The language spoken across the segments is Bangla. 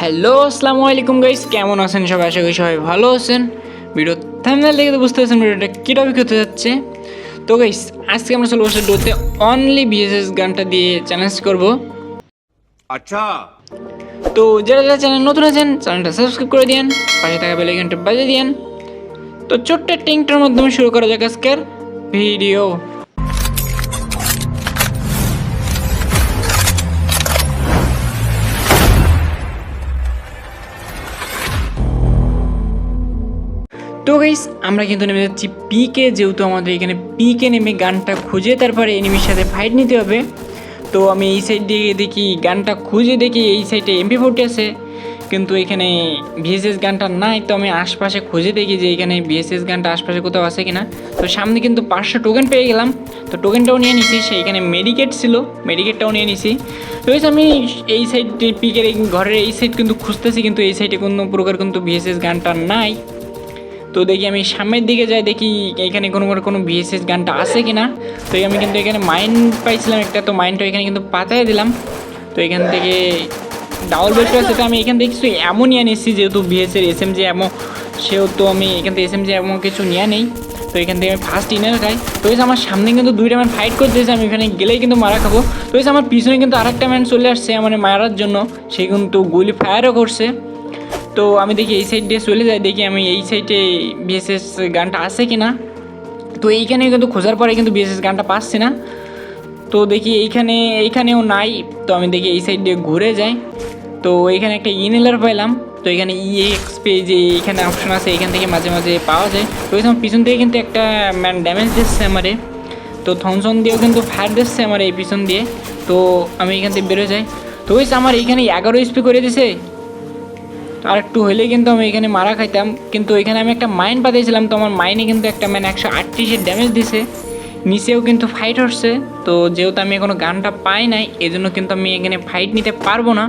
হ্যালো আসসালামু আলাইকুম গাইস কেমন আছেন সবাই? আশা করি সবাই ভালো আছেন। ভিডিও থামনাল দেখে তো বুঝতে পারছেন ভিডিওটা কী টপিক হতে যাচ্ছে। তো গাইস আজকে আমরা চলে বছর ডোতে অনলি বিএসএস গানটা দিয়ে চ্যালেঞ্জ করব। আচ্ছা। তো যারা যারা চ্যানেল নতুন আছেন চ্যানেলটা সাবস্ক্রাইব করে দিয়েন পাশে থাকা বেল আইকনটা বাজিয়ে দিয়েন। তো ছোট্ট টিংটার মাধ্যমে শুরু করা যাক আজকের ভিডিও তো গাইস আমরা কিন্তু নেমে যাচ্ছি পিকে যেহেতু আমাদের এখানে পিকে নেমে গানটা খুঁজে তারপরে এনিমির সাথে ফাইট নিতে হবে। তো আমি এই সাইড দিয়ে দেখি গানটা খুঁজে দেখি, এই সাইডে এমপি ফোরটি আছে। কিন্তু এখানে ভিএসএস গানটা নাই, তো আমি আশপাশে খুঁজে দেখি যে এখানে ভিএসএস গানটা আশপাশে কোথাও আছে কিনা। তো সামনে কিন্তু পাঁচশো টোকেন পেয়ে গেলাম। তো টোকেনটাও নিয়ে নিছি সেইখানে মেডিকেট ছিল মেডিকেটটাও নিয়ে নিছি। তো আমি এই সাইড পিকের ঘরের এই সাইড কিন্তু খুঁজতেছি, কিন্তু এই সাইডে কোনো প্রকার কিন্তু ভিএসএস গানটা নাই। তো দেখি আমি সামনের দিকে যাই, দেখি এখানে কোনো কোনো ভিএসএস গানটা আছে কি না তো আমি কিন্তু এখানে মাইন্ড পাইছিলাম একটা, তো মাইন্ডটা এখানে কিন্তু পাতায় দিলাম। তো এখান থেকে ডাবল বেস্ট আছে তো আমি এখান থেকে কিছু এমন নিয়ে নিচ্ছি যেহেতু ভিএসের এস এম জি এমন সেহেতু আমি এখান থেকে এস এম জি এমন কিছু নিয়ে নেই। তো এখান থেকে আমি ফার্স্ট ইনার খাই। তো যে আমার সামনে কিন্তু দুইটা ম্যান ফাইট করতেছে, আমি এখানে গেলেই কিন্তু মারা খাব। তো যে আমার পিছনে কিন্তু আরেকটা ম্যান চলে আসছে মানে মারার জন্য। সে কিন্তু গুলি ফায়ারও করছে। তো আমি দেখি এই সাইড দিয়ে চলে যাই, দেখি আমি এই সাইডে বিএসএস গানটা আছে কি না তো এইখানে কিন্তু খোঁজার পরে কিন্তু বিএসএস গানটা পাচ্ছি না। তো দেখি এইখানে, এইখানেও নাই, তো আমি দেখি এই সাইড দিয়ে ঘুরে যাই। তো এইখানে একটা ইনহেলার পাইলাম, তো এখানে ইএক্স পে যে এখানে অপশন আছে, এখান থেকে মাঝে মাঝে পাওয়া যায়। তো ওই সময় পিছন থেকে কিন্তু একটা ম্যান ড্যামেজ দিচ্ছে আমারে। তো থনসন দিয়েও কিন্তু ফায়ার দিচ্ছে আমার এই পিছন দিয়ে। তো আমি এখান থেকে বেরো যাই। তো ওই আমার এইখানে এগারো স্পি করে দিছে আর একটু হইলেই কিন্তু আমি এখানে মারা খাইতাম। কিন্তু এখানে আমি একটা মাইন পাঠিয়েছিলাম তো আমার মাইনে কিন্তু একটা ম্যান একশো আটত্রিশের ড্যামেজ দিছে। নিচেও কিন্তু ফাইট হচ্ছে, তো যেহেতু আমি এখনও গানটা পাই নাই, এজন্য কিন্তু আমি এখানে ফাইট নিতে পারব না।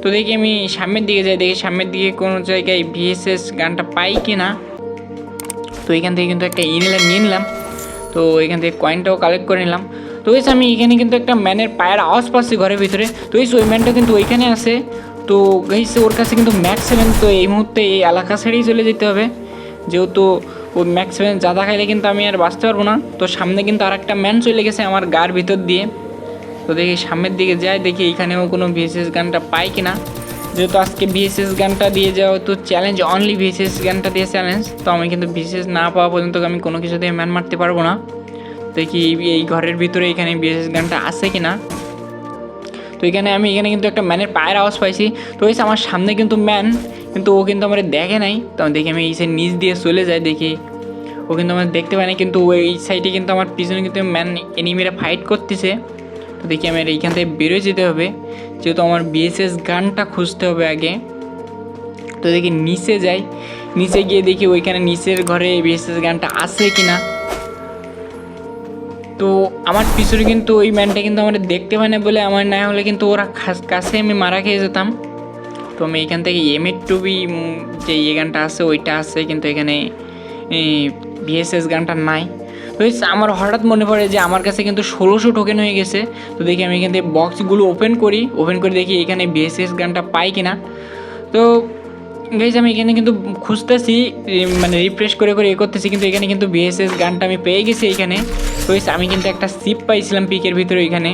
তো দেখি আমি সামনের দিকে যাই, দেখি সামনের দিকে কোনো জায়গায় ভিএসএস গানটা পাই কি না তো এখান থেকে কিন্তু একটা ইনহেলার নিয়ে নিলাম, তো এখান থেকে কয়েনটাও কালেক্ট করে নিলাম। তো যে আমি এখানে কিন্তু একটা ম্যানের পায়ের আওয়াজ পাচ্ছি ঘরের ভিতরে, তো ওই ম্যানটা কিন্তু ওইখানে আছে। তো গাইছে ওর কাছে কিন্তু ম্যাক্স সেভেন তো এই মুহূর্তে এই এলাকা ছেড়েই চলে যেতে হবে। যেহেতু ওই ম্যাক্স সেভেন জাদা খাইলে কিন্তু আমি আর বাঁচতে পারব না। তো সামনে কিন্তু আর একটা ম্যান চলে গেছে আমার গার ভিতর দিয়ে। তো দেখি সামনের দিকে যাই দেখি এখানেও কোনো ভিএসএস গানটা পাই কিনা। যেহেতু আজকে ভিএসএস গানটা দিয়ে যাওয়া তো চ্যালেঞ্জ অনলি ভিএসএস গানটা দিয়ে চ্যালেঞ্জ তো আমি কিন্তু ভিএসএস না পাওয়া পর্যন্ত আমি কোনো কিছু দিয়ে ম্যান মারতে পারব না। দেখি এই ঘরের ভিতরে এখানে ভিএসএস গানটা আছে কিনা। তো এখানে আমি এখানে কিন্তু একটা ম্যানের পায়ের আওয়াজ পাইছি। তো এই আমার সামনে কিন্তু ম্যান, কিন্তু ও কিন্তু আমার দেখে নাই। তো দেখি আমি এই সাইড নিচ দিয়ে চলে যাই দেখি। ও কিন্তু আমার দেখতে পায় না কিন্তু ওই সাইডে কিন্তু আমার পিছনে কিন্তু ম্যান এনিমিরা ফাইট করতেছে। তো দেখি আমার এইখান থেকে বেরোয় যেতে হবে। যেহেতু আমার বিএসএস গানটা খুঁজতে হবে আগে। তো দেখি নিচে যাই। নিচে গিয়ে দেখি ওইখানে নিচের ঘরে বিএসএস গানটা আছে কি না তো আমার পিছনে কিন্তু ওই ম্যানটা কিন্তু আমার দেখতে পায় না বলে আমার না হলে কিন্তু ওরা কাছে আমি মারা খেয়ে যেতাম। তো আমি এখান থেকে এম এর টুবি যে ইয়ে গানটা আছে, ওইটা আছে, কিন্তু এখানে ভিএসএস গানটা নাই। তো আমার হঠাৎ মনে পড়ে যে আমার কাছে কিন্তু ষোলোশো টোকেন হয়ে গেছে। তো দেখি আমি এখান থেকে বক্সগুলো ওপেন করি। ওপেন করে দেখি এখানে ভিএসএস গানটা পাই কিনা। তো গাইজ আমি এখানে কিন্তু খুঁজতেছি মানে রিফ্রেশ করে করে এ করতেছি, কিন্তু এখানে কিন্তু বিএসএস গানটা আমি পেয়ে গেছি এখানে। তো আমি কিন্তু একটা সিপ পাইছিলাম পিকের ভিতরে এখানে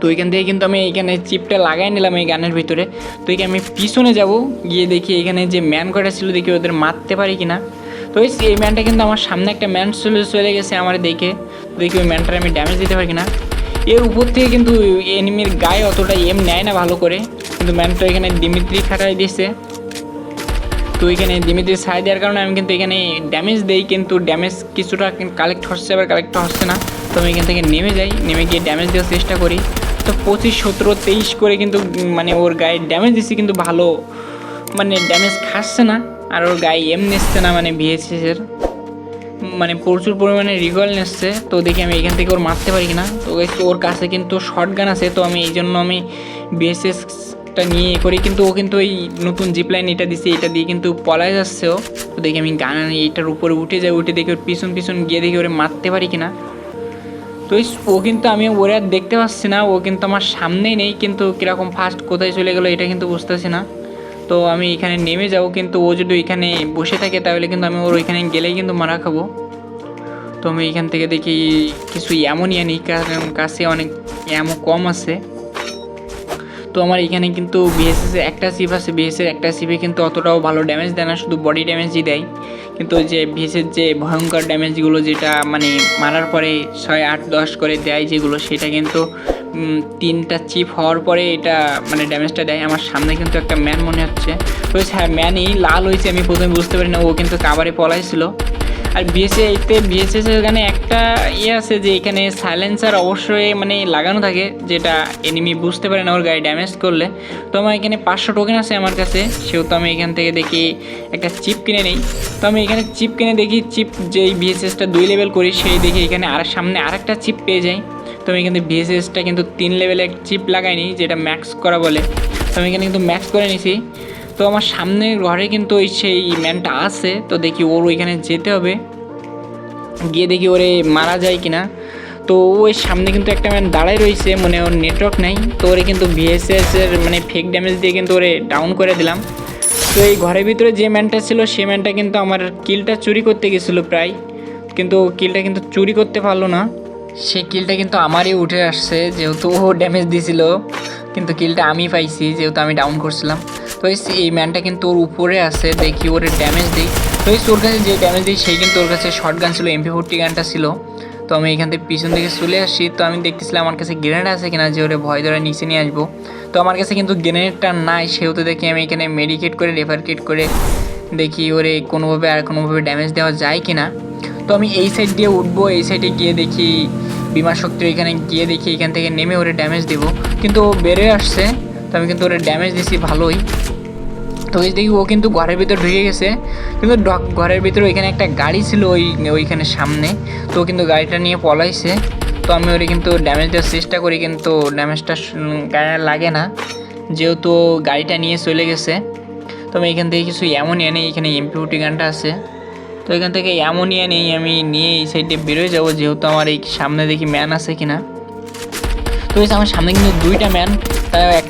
তো এখান থেকে কিন্তু আমি এখানে চিপটা লাগাই নিলাম এই গানের ভিতরে। তো এখানে আমি পিছনে যাব, গিয়ে দেখি এখানে যে ম্যান কটা ছিল, দেখি ওদের মারতে পারি কিনা। তো এই ম্যানটা কিন্তু আমার সামনে একটা ম্যান চলে চলে গেছে আমার দেখে। তো দেখি ওই ম্যানটার আমি ড্যামেজ দিতে পারি কিনা। এর উপর থেকে কিন্তু এনিমির গায়ে অতটা এম নেয় না ভালো করে। কিন্তু ম্যানটা এখানে দিমিত্রি খাটাই দিয়েছে তো এখানে দিমিত্রি সাই দেওয়ার কারণে আমি কিন্তু এখানে ড্যামেজ দেই, কিন্তু ড্যামেজ কিছুটা কালেক্ট হচ্ছে, আবার কালেক্ট হচ্ছে না। তো আমি এখান থেকে নেমে যাই, নেমে গিয়ে ড্যামেজ দেওয়ার চেষ্টা করি। তো পঁচিশ, সতেরো, তেইশ করে কিন্তু মানে ওর গায়ে ড্যামেজ দিচ্ছি কিন্তু ভালো মানে ড্যামেজ খাচ্ছে না, আর ওর গায়ে এম নিচ্ছে না মানে ভিএসএসের মানে প্রচুর পরিমাণে রিকল নিচ্ছে, তো দেখি আমি এখান থেকে ওর মারতে পারি কিনা। তো ওর কাছে কিন্তু শর্ট গান আছে, তো আমি এই জন্য আমি বিএসএসটা নিয়ে করি, কিন্তু ও কিন্তু ওই নতুন জিপ লাইন এটা দিছে, এটা দিয়ে কিন্তু পলায় যাচ্ছে ও। তো দেখি আমি গান এইটার উপরে উঠে যাই উঠে দেখি ওর পিছন পিছন গিয়ে দেখি ওরে মারতে পারি কিনা। তো ও কিন্তু আমি, ওরে আর দেখতে পাচ্ছি না, ও কিন্তু আমার সামনেই নেই, কিন্তু কীরকম ফার্স্ট কোথায় চলে গেলো এটা কিন্তু বুঝতেছি না। তো আমি এখানে নেমে যাব, কিন্তু ও যদি এখানে বসে থাকে, তাহলে কিন্তু আমি ওর ওইখানে গেলেই কিন্তু মারা খাব। তো আমি এখান থেকে দেখি, কিছু এমনই আনি কারণ কাছে অনেক এমন কম আছে। তো আমার এখানে কিন্তু বিএসএস একটা সিপ আছে। বিএসএর একটা সিপে কিন্তু অতটাও ভালো ড্যামেজ দেয় না, শুধু বডি ড্যামেজই দেয়। কিন্তু যে বিএসএর যে ভয়ঙ্কর ড্যামেজগুলো যেটা মানে মারার পরে ছয় আট দশ করে দেয় যেগুলো, সেটা কিন্তু তিনটা চিপ হওয়ার পরে এটা মানে ড্যামেজটা দেয়। আমার সামনে কিন্তু একটা ম্যান মনে হচ্ছে। তো হ্যাঁ ম্যানই লাল হয়েছে, আমি প্রথমে বুঝতে পারি না ও কিন্তু কাবারে পলাইছিল। আর বিএসএ এতে বিএসএস এখানে একটা ইয়ে আছে যে এখানে সাইলেন্সার অবশ্যই মানে লাগানো থাকে, যেটা এনিমি বুঝতে পারে না ওর গায়ে ড্যামেজ করলে। তো আমার এখানে পাঁচশো টোকেন আছে আমার কাছে, সেহেতু আমি এখান থেকে দেখি একটা চিপ কিনে নিই। তো আমি এখানে চিপ কিনে দেখি চিপ যেই বিএসএসটা দুই লেভেল করি, সেই দেখি এখানে আর সামনে আরেকটা চিপ পেয়ে যাই। তো আমি এখানে বিএসএসটা কিন্তু তিন লেভেলে চিপ লাগাইনি, যেটা ম্যাক্স করা বলে। তো আমি এখানে কিন্তু ম্যাক্স করে নিছি। তো আমার সামনের ঘরে কিন্তু ওই সেই ম্যানটা আছে, তো দেখি ওর ওইখানে যেতে হবে। গিয়ে দেখি ওরে মারা যায় কিনা। তো ওই সামনে কিন্তু একটা ম্যান দাঁড়ায় রয়েছে মানে ওর নেটওয়ার্ক নাই। তো ওরে কিন্তু ভিএসএস এর মানে ফেক ড্যামেজ দিয়ে কিন্তু ওরে ডাউন করে দিলাম। তো এই ঘরের ভিতরে যে ম্যানটা ছিল, সেই ম্যানটা কিন্তু আমার কিলটা চুরি করতে গেছিল প্রায়। কিন্তু কিলটা কিন্তু চুরি করতে পারল না। সেই কিলটা কিন্তু আমারই উঠে আসছে, যেহেতু ও ড্যামেজ দিছিল। কিন্তু কিলটা আমি পাইছি, যেহেতু আমি ডাউন করছিলাম। তো এই ম্যানটা কিন্তু ওর উপরে আছে, দেখি ওর ড্যামেজ দিই। তো এই ওর কাছে যে ড্যামেজ দিই, সেই কিন্তু ওর কাছে শর্ট গান ছিল এমপি ফোরটি গানটা ছিল। তো আমি এখান থেকে পিছন দিকে চলে আসি, তো আমি দেখতেছিলাম আমার কাছে গ্রেনেড আছে কিনা, যে ওরে ভয় ধরে নিচে নিয়ে আসব। তো আমার কাছে কিন্তু গ্রেনেডটা নাই, সেহেতু দেখি আমি এখানে মেডিকেট করে রেফার কিট করে দেখি ওরে কোনোভাবে আর কোনোভাবে ড্যামেজ দেওয়া যায় কিনা। তো আমি এই সাইড দিয়ে উঠবো, এই সাইডে গিয়ে দেখি বিমা শক্তির এখানে গিয়ে দেখি এখান থেকে নেমে ওরে ড্যামেজ দেবো। কিন্তু ও বেড়ে আসছে, তো আমি কিন্তু ওরে ড্যামেজ দিছি ভালোই। তো ওই দেখি ও কিন্তু ঘরের ভিতর ঢুকে গেছে। কিন্তু ঘরের ভিতরে ওইখানে একটা গাড়ি ছিল ওই, ওইখানে সামনে। তো ও কিন্তু গাড়িটা নিয়ে পলাইছে। তো আমি ওরে কিন্তু ড্যামেজ দেওয়ার চেষ্টা করি, কিন্তু ড্যামেজটা গায়ে লাগে না। যেহেতু গাড়িটা নিয়ে চলে গেছে। তো আমি এখান থেকে কিছু অ্যামোনিয়া নেই, এখানে এমপিউটি গানটা আছে। তো এখান থেকে অ্যামোনিয়া নেই, আমি নিয়ে এই সাইডে বেরোয় যাব, যেহেতু আমার এই সামনে দেখি ম্যান আছে কিনা। তো আমার সামনে কিন্তু দুইটা ম্যান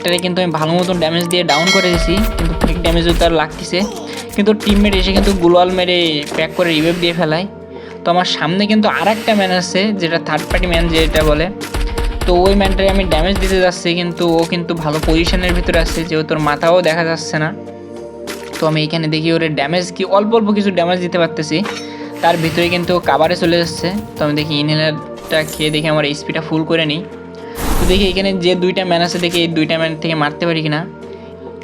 তাও একটারে কিন্তু আমি ভালো মতন ড্যামেজ দিয়ে ডাউন করে দিয়েছি, কিন্তু ফেক ড্যামেজও তার লাগতেছে। কিন্তু টিমমেট এসে কিন্তু গুলোয়াল মেরে প্যাক করে রিভেভ দিয়ে ফেলায়। তো আমার সামনে কিন্তু আর একটা ম্যান আছে, যেটা থার্ড পার্টি ম্যান যেটা বলে। তো ওই ম্যানটারে আমি ড্যামেজ দিতে যাচ্ছি, কিন্তু ও কিন্তু ভালো পজিশনের ভিতরে আসছে যেহেতু ওর মাথাও দেখা যাচ্ছে না। তো আমি এখানে দেখি ওর ড্যামেজ কি, অল্প অল্প কিছু ড্যামেজ দিতে পারতেছি। তার ভিতরে কিন্তু কাবারে চলে যাচ্ছে। তো আমি দেখি ইনহেলারটা খেয়ে দেখি আমার স্পিডটা ফুল করে নিই। তো দেখি এখানে যে দুইটা ম্যান আছে, দেখি এই দুইটা ম্যান থেকে মারতে পারি কিনা।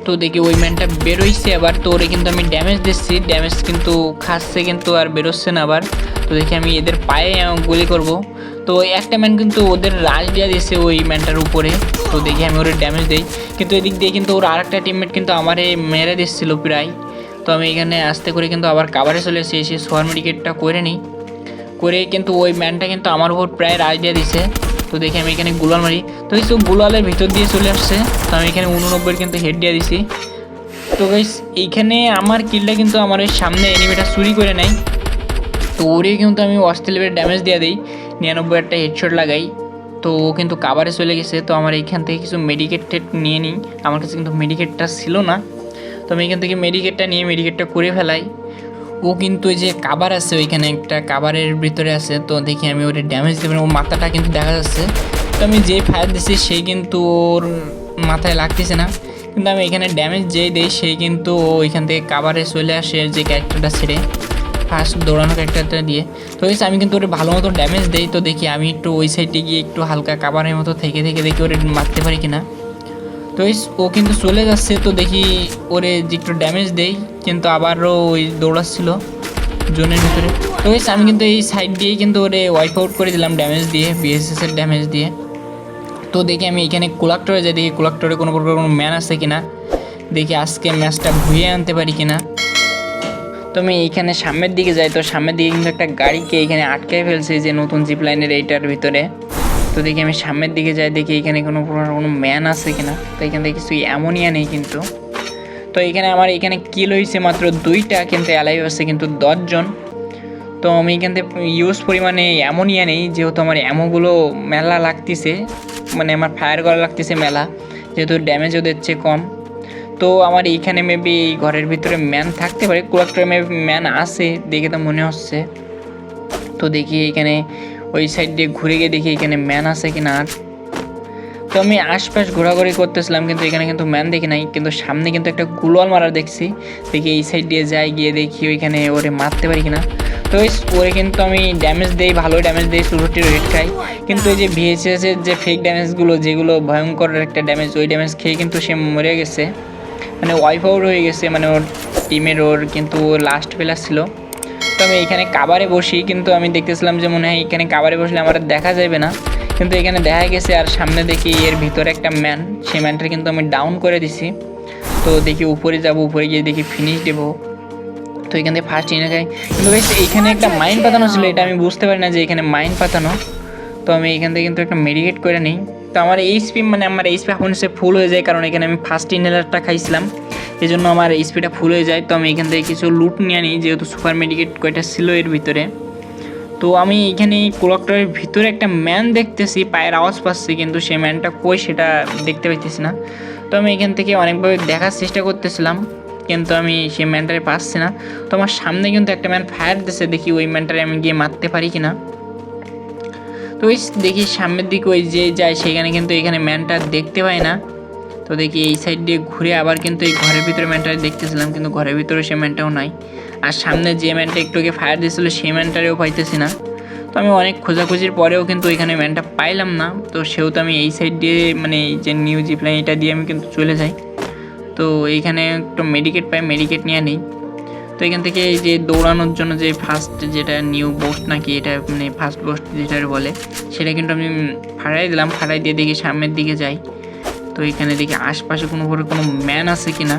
তো দেখি ওই ম্যানটা বেরোইছে আবার, তো ওরে কিন্তু আমি ড্যামেজ দিচ্ছি। ড্যামেজ কিন্তু খাচ্ছে কিন্তু আর বেরোচ্ছে না আবার। তো দেখি আমি এদের পায়ে গুলি করব। তো একটা ম্যান কিন্তু ওদের রাজ দেওয়া দিয়েছে ওই ম্যানটার উপরে। তো দেখি আমি ওর ড্যামেজ দিই। কিন্তু এদিক দিয়ে কিন্তু ওর আরেকটা টিমমেট কিন্তু আমারে মেরে দিচ্ছিল প্রায়। তো আমি এখানে আস্তে করে কিন্তু আবার কাভারে চলে এসে এসে সোয়ার মেডিকেটটা করে নিই। করে কিন্তু ওই ম্যানটা কিন্তু আমার উপর প্রায় রাজ দিয়ে দিছে তো দেখি আমি এখানে গুলাল মারি। তো কিছু গুলালের ভিতর দিয়ে চলে আসছে। তো আমি এখানে উননব্বই কিন্তু হেড দিয়ে দিছি। তো গাইস এইখানে আমার কিলটা কিন্তু আমার ওই সামনে এনিমিটা চুরি করে নেয়। তো ওরে কিন্তু আমি অস্ট্রেল ড্যামেজ দিয়ে দিই। নিরানব্বই একটা হেডশট লাগাই। তো ও কিন্তু কাভারে চলে গেছে। তো আমার এইখান থেকে কিছু মেডিকেট নিয়ে নিই। আমার কাছে কিন্তু মেডিকেটটা ছিল না। তো আমি এখান থেকে মেডিকেটটা নিয়ে মেডিকেটটা করে ফেলাই। ও কিন্তু ওই যে কাবার আছে, ওইখানে একটা কাবারের ভিতরে আছে, তো দেখি আমি ওর ড্যামেজ দেবেন ও মাথাটা কিন্তু দেখা যাচ্ছে। তো আমি যেই ফায়ার দিচ্ছি সেই কিন্তু ওর মাথায় লাগতেছে না। কিন্তু আমি এখানে ড্যামেজ যেই দিই সেই কিন্তু ও ওইখান থেকে কাবারে চলে আসে যে ক্যারেক্টারটা ছেড়ে। ফার্স্ট দৌড়ানো ক্যারেক্টারটা দিয়ে। তো ওই আমি কিন্তু ওটা ভালো মতো ড্যামেজ দেই, তো দেখি আমি একটু ওই সাইডে গিয়ে একটু হালকা কাবারের মতো থেকে থেকে দেখি ওরে মারতে পারি কিনা। তো ও কিন্তু চলে যাচ্ছে, তো দেখি ওরে একটু ড্যামেজ দেই, কিন্তু আবারও ওই দৌড়াচ্ছিল জোনের ভিতরে। তো এই আমি কিন্তু এই সাইড দিয়েই কিন্তু ওরে ওয়াইপ আউট করে দিলাম ড্যামেজ দিয়ে বিএসএস এর ড্যামেজ দিয়ে। তো দেখি আমি এখানে কোলাক্টরে যাই, দেখি কোলাক্টরে কোনো প্রকার কোনো ম্যান আছে কিনা। দেখি আজকে ম্যাচটা ঘুরিয়ে আনতে পারি কিনা। তো আমি এইখানে সামনের দিকে যাই, তো সামনের দিকে কিন্তু একটা গাড়িকে এখানে আটকে ফেলছে, যে নতুন জিপ লাইনের এইটার ভিতরে। তো দেখি আমি সামনের দিকে যাই, দেখি এখানে কোনো প্রকার কোনো ম্যান আছে কিনা। তো এখান থেকে কিছু অ্যামোনিয়া নেই কিন্তু। তো এখানে আমার, এখানে কিল হয়েছে মাত্র দুইটা, কিন্তু অ্যালাইভ আছে কিন্তু দশজন। তো আমি এখান থেকে ইউজ পরিমাণে অ্যামোনিয়া নেই, যেহেতু আমার অ্যামোগুলো মেলা লাগতেছে। মানে আমার ফায়ার করা লাগতেছে মেলা, যেহেতু ড্যামেজও দিচ্ছে কম। তো আমার এইখানে মেবি এই ঘরের ভিতরে ম্যান থাকতে পারে কোয়াক্টরে মেবি ম্যান আছে, দেখে তো মনে হচ্ছে। তো দেখি এখানে ওই সাইড দিয়ে ঘুরে গিয়ে দেখি এখানে ম্যান আছে কি না আর তো আমি আশপাশ ঘোরাঘুরি করতেছিলাম, কিন্তু এখানে কিন্তু ম্যান দেখি নাই, কিন্তু সামনে কিন্তু একটা গুলোয়াল মারা দেখছি। দেখি এই সাইড দিয়ে যাই, গিয়ে দেখি ওইখানে ওরে মারতে পারি কিনা। তো ওরে কিন্তু আমি ড্যামেজ দেই, ভালো ড্যামেজ দেই শুরুটি রেড খাই। কিন্তু ওই যে ভিএসএসের যে ফেক ড্যামেজগুলো যেগুলো ভয়ঙ্কর একটা ড্যামেজ ওই ড্যামেজ খেয়ে কিন্তু সে মরে গেছে। মানে ওয়াইফ আউট হয়ে গেছে মানে ওর টিমের ওর কিন্তু লাস্ট প্লেয়ার ছিল। তো আমি এখানে কাবারে বসি, কিন্তু আমি দেখতেছিলাম যে মনে হয় এখানে কাবারে বসলে আমার দেখা যাবে না। কিন্তু এখানে দেখা গেছে আর সামনে দেখি এর ভিতরে একটা ম্যান, সেই ম্যানটা কিন্তু আমি ডাউন করে দিছি। তো দেখি উপরে যাব, উপরে গিয়ে দেখি ফিনিশ দেবো। তো এখান থেকে ফার্স্ট এনে খাই। কিন্তু এইখানে একটা মাইন পাতানো ছিল, এটা আমি বুঝতে পারি না যে এখানে মাইন পাতানো। তো আমি এখান থেকে কিন্তু একটা মেডিকেট করে নিই। তো আমার এইচপি মানে আমার এইচপি এখন সে ফুল হয়ে যায়, কারণ এখানে আমি ফার্স্ট ইনহেলারটা খাইছিলাম। এই জন্য আমার স্পিডটা ফুল হয়ে যায়। তো আমি এখান থেকে কিছু লুট নিয়ে নিই যেহেতু সুপার মেডিকেট কয়টা ছিল এর ভিতরে। তো আমি এখানে কোলাক্টরের ভিতরে একটা ম্যান দেখতেছি, পায়ের আওয়াজ পাচ্ছি, কিন্তু সেই ম্যানটা কই সেটা দেখতে পাইতেছি না। তো আমি এখান থেকে অনেকভাবে দেখার চেষ্টা করতেছিলাম, কিন্তু আমি সেই ম্যানটারে পাচ্ছি না। তো আমার সামনে কিন্তু একটা ম্যান ফায়ার দিছে, দেখি ওই ম্যানটারে আমি গিয়ে মারতে পারি কিনা। তো ওই দেখি সামনের দিকে ওই যে যায়, সেখানে কিন্তু এখানে ম্যানটা দেখতে পাই না। তো দেখি এই সাইড দিয়ে ঘুরে আবার কিন্তু এই ঘরের ভিতরে ম্যানটা দেখতেছিলাম, কিন্তু ঘরের ভিতরে সে ম্যানটাও নাই। আর সামনে যে ম্যানটা একটু আগে ফায়ার দিয়েছিল সেই ম্যানটারেও পাইতেছি না। তো আমি অনেক খোঁজাখুঁজির পরেও কিন্তু এখানে ম্যানটা পাইলাম না। তো সেহেতু আমি এই সাইড দিয়ে মানে এই যে নিউ জিপলাইন এটা দিয়ে আমি কিন্তু চলে যাই। তো এইখানে একটু মেডিকেট পাই মেডিকেট নিয়ে নিই। তো এখান থেকে এই যে দৌড়ানোর জন্য যে ফার্স্ট যেটা নিউ বোস্ট নাকি এটা মানে ফার্স্ট বোস্ট যেটা বলে, সেটা কিন্তু আমি ফাড়াই দিলাম। ফাড়াই দিয়ে দেখি সামনের দিকে যাই। তো এখানে দেখি আশপাশে কোনো করে কোনো ম্যান আছে কি না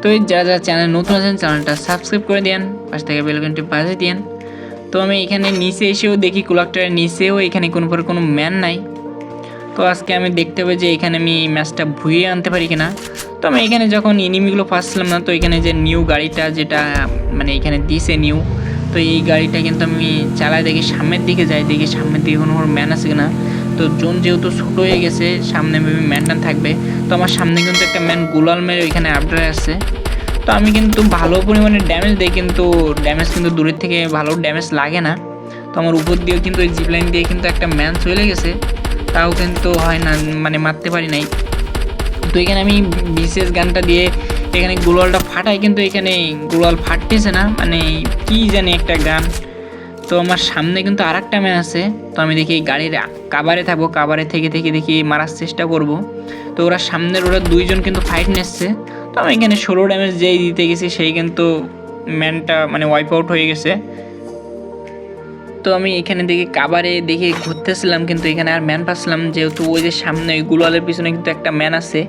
তো এই যারা যারা চ্যানেল নতুন আছেন চ্যানেলটা সাবস্ক্রাইব করে দেন পাশ থেকে বেলকনটি বাজিয়ে দেন তো আমি এখানে নিচে এসেও দেখি কুলাকটারের নিচেও এখানে কোনো করে কোনো ম্যান নাই। তো আজকে আমি দেখতে হবে যে এখানে আমি ম্যাচটা ভুয়ে আনতে পারি কিনা। তো আমি এখানে যখন এনিমিগুলো পাচ্ছিলাম না, তো এখানে যে নিউ গাড়িটা যেটা মানে এখানে দিছে নিউ তো এই গাড়িটা কিন্তু আমি চালাই দেখি সামনের দিকে যাই, দেখি সামনের দিকে কোনো ম্যান আছে কিনা। তো জোন যেহেতু ছোট হয়ে গেছে, সামনে মেবি ম্যানটান থাকবে। তো আমার সামনে কিন্তু একটা ম্যান গুলাল মেরে ওইখানে আপডারে আছে তো আমি কিন্তু ভালো পরিমাণে ড্যামেজ দিই, কিন্তু ড্যামেজ কিন্তু দূরের থেকে ভালো ড্যামেজ লাগে না। তো আমার উপর দিয়েও কিন্তু ওই জিপলাইন দিয়ে কিন্তু একটা ম্যান চলে গেছে। তাও কিন্তু হয় না মানে মারতে পারি নাই। তো এখানে আমি বিশেষ গানটা দিয়ে এখানে গুলালটা ফাটাই, কিন্তু এখানে গুলাল ফাটতেছে না। মানে কি জানি একটা গান। তো আমার সামনে কিন্তু আর একটা ম্যান আছে। তো আমি দেখি গাড়ির কাবারে থাকব কাবারে থেকে থেকে দেখি মারার চেষ্টা করব। তো ওরা সামনের ওরা দুইজন কিন্তু ফাইট নিচ্ছে। তো আমি এখানে ষোলো ড্যামেজ যেই দিতে গেছি, সেই কিন্তু ম্যানটা মানে ওয়াইপ আউট হয়ে গেছে। তো আমি এখানে দেখি কাবারে দেখে ঘুরতেছিলাম, কিন্তু এখানে আর ম্যান পাচ্ছিলাম যেহেতু ওই যে সামনে ওই গুলালের পিছনে কিন্তু একটা ম্যান আছে,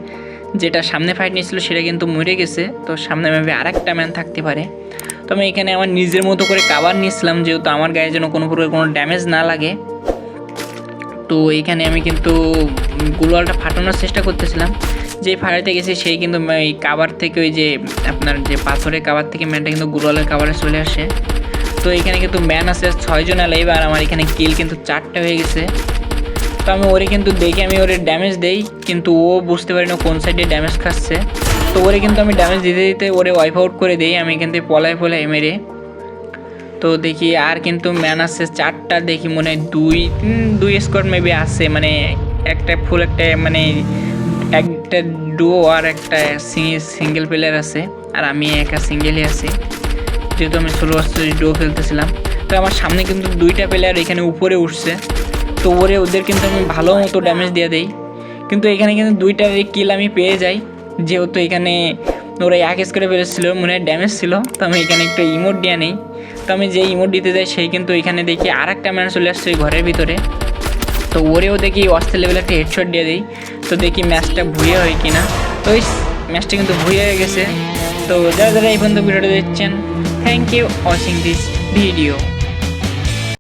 যেটা সামনে ফাইট নিয়েছিল, সেটা কিন্তু মরে গেছে। তো সামনে মেবি আর একটা ম্যান থাকতে পারে। তো আমি এখানে আমার নিজের মতো করে কাবার নিয়েছিলাম, যেহেতু আমার গায়ে যেন কোনো প্রকার কোনো ড্যামেজ না লাগে। তো এখানে আমি কিন্তু গুলোয়ালটা ফাটানোর চেষ্টা করতেছিলাম। যে ফাটাতে গেছে, সেই কিন্তু এই কাবার থেকে ওই যে আপনার যে পাথরের কাবার থেকে ম্যানটা কিন্তু গুলোয়ালের কাবারে চলে আসে। তো এখানে কিন্তু ম্যান আছে ছয়জন লাইভ আর আমার এখানে কিল কিন্তু চারটা হয়ে গেছে। তো আমি ওরে কিন্তু দেখে আমি ওরে ড্যামেজ দেই, কিন্তু ও বুঝতে পারি না কোন সাইডে ড্যামেজ খাচ্ছে। তো ওরে কিন্তু আমি ড্যামেজ দিতে দিতে ওরে ওয়াইপ আউট করে দিই, আমি কিন্তু পলায় পলায় মেরে। তো দেখি আর কিন্তু ম্যান আছে, চারটা দেখি মনে হয় দুই দুই স্কোয়াড মেবি আছে মানে একটা ফুল একটা মানে একটা ডুও আর একটা সিঙ্গেল প্লেয়ার আছে, আর আমি একা সিঙ্গেলই আছি। যেহেতু আমি ষোলো বছর ডুও খেলতেছিলাম। তো আমার সামনে কিন্তু দুইটা প্লেয়ার এখানে উপরে উঠছে। তো ওরে ওদের কিন্তু আমি ভালো মতো ড্যামেজ দিয়ে দেই। কিন্তু এখানে কিন্তু দুইটার কিল আমি পেয়ে যাই। যেহেতু এখানে ওরা এক স্কোরে বেরোচ্ছিলো, মনে হয় ড্যামেজ ছিল, তো আমি এখানে একটা ইমোট দিয়ে নেই। তো আমি যে ইমোট দিতে যাই, সেই কিন্তু এখানে দেখি আর একটা ম্যান চলে আসছে ঘরের ভিতরে। তো ওরেও দেখি অস্ত্র লেভেলে একটা হেডশট দিয়ে দিই। তো দেখি ম্যাচটা ভুয়ে হয় কিনা। তো ওই ম্যাচটা কিন্তু ভুয়ে হয়ে গেছে। তো যারা যারা এই পর্যন্ত ভিডিওটা দেখছেন thank you watching this video